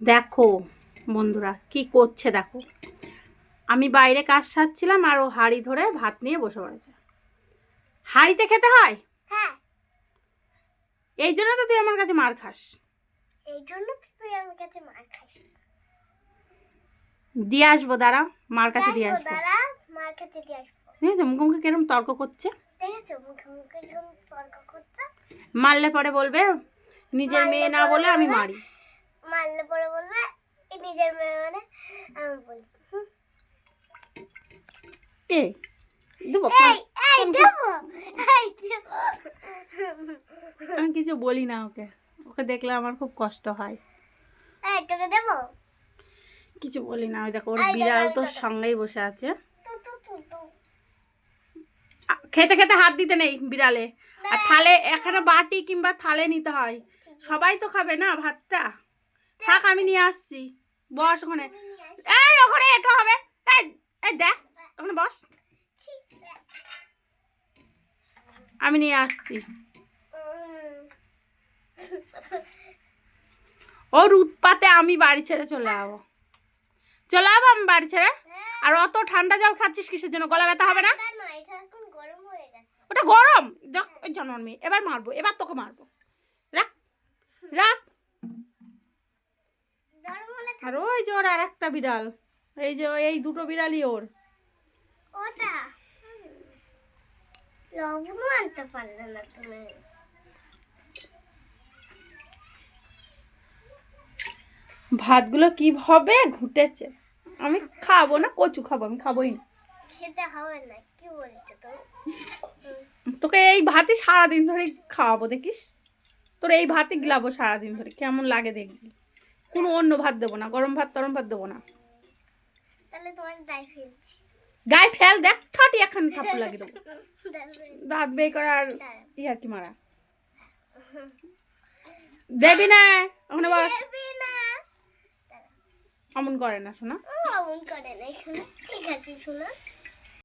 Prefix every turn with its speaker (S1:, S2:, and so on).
S1: দেখো বন্ধুরা কি করছে দেখো। আমি বাইরে কাজ সারছিলাম আর ও হাঁড়ি ধরে ভাত নিয়ে বসে পড়েছে। হাঁড়িতে খেতে হয়?
S2: হ্যাঁ।
S1: এই জন্য তো তুই আমার কাছে মার খাস।
S2: এই জন্য তো তুই আমার কাছে মার খাস।
S1: দিয়ে আসব দাঁড়া মার কাছে দিয়ে আসব।
S2: দাদা মার কাছে দিয়ে আসব।
S1: দেখেছ মুখোমুখি কিরম তর্ক করছে?
S2: দেখেছ মুখে মুখে এরকম তর্ক করছে?
S1: মারলে পরে বলবে নিজের মেয়ে না বলে আমি মারি।
S2: মারলে পরে বলবে নিজের মেয়ে মানে আমি বলি।
S1: এই দেবো আমি কিছু বলি না ওকে। ওকে দেখলে আমার খুব কষ্ট হয়।
S2: তোকে দেবো?
S1: কিছু বলি না। ওই দেখো ওর বিড়াল তোর সঙ্গেই বসে আছে। খেতে খেতে হাত দিতে নেই বিড়ালে। আর থালে এখানে বাটি কিংবা থালে নিতে হয়। সবাই তো খাবে না ভাতটা? থাক আমি নিয়ে আসছি। বস ওখানে। এই ওখানে এটা হবে। এই এই দেখ ওখানে বস। আমি নিয়ে আসছি। ওর উৎপাতে আমি বাড়ি ছেড়ে চলে যাব। চলে যাব আমি বাড়ি ছেড়ে? আর অত ঠান্ডা জল খাচ্ছিস কিসের জন্য? গলা ব্যথা হবে না? ওটা গরম। মেয়ে। এবার মারবো এবার তোকে মারবো। আর ওই যে ওর আর একটা বিড়াল। এই যে এই দুটো বিড়ালই ওর।
S2: ওটা? হুম। লবণও আনতে পারলে না তুমি।
S1: ভাতগুলো কি হবে? ঘুটেছে। আমি খাব না কচু খাব আমি খাবোই না।
S2: খেতে হবে না কি বলছো তুমি?
S1: তোকে এই ভাতই সারাদিন ধরে খাওয়াবো দেখিস? তোর এই ভাতই গিলাবো সারাদিন ধরে কেমন লাগে দেখবি। কোনো অন্য ভাত দেবো না গরম ভাত গরম ভাত দেবো না।
S2: তাহলে তোমার দায় ফেলছি।
S1: গায়ে ফেল দেখ ঠাটি এখন থাপ্পড় লাগিয়ে দেবো। দাঁত বে করার। ইয়ার কি মারা। দেবি না ওখানে বস। অমন করে না শোনা।
S2: অমন করে না শোনো ঠিক আছে শোনো।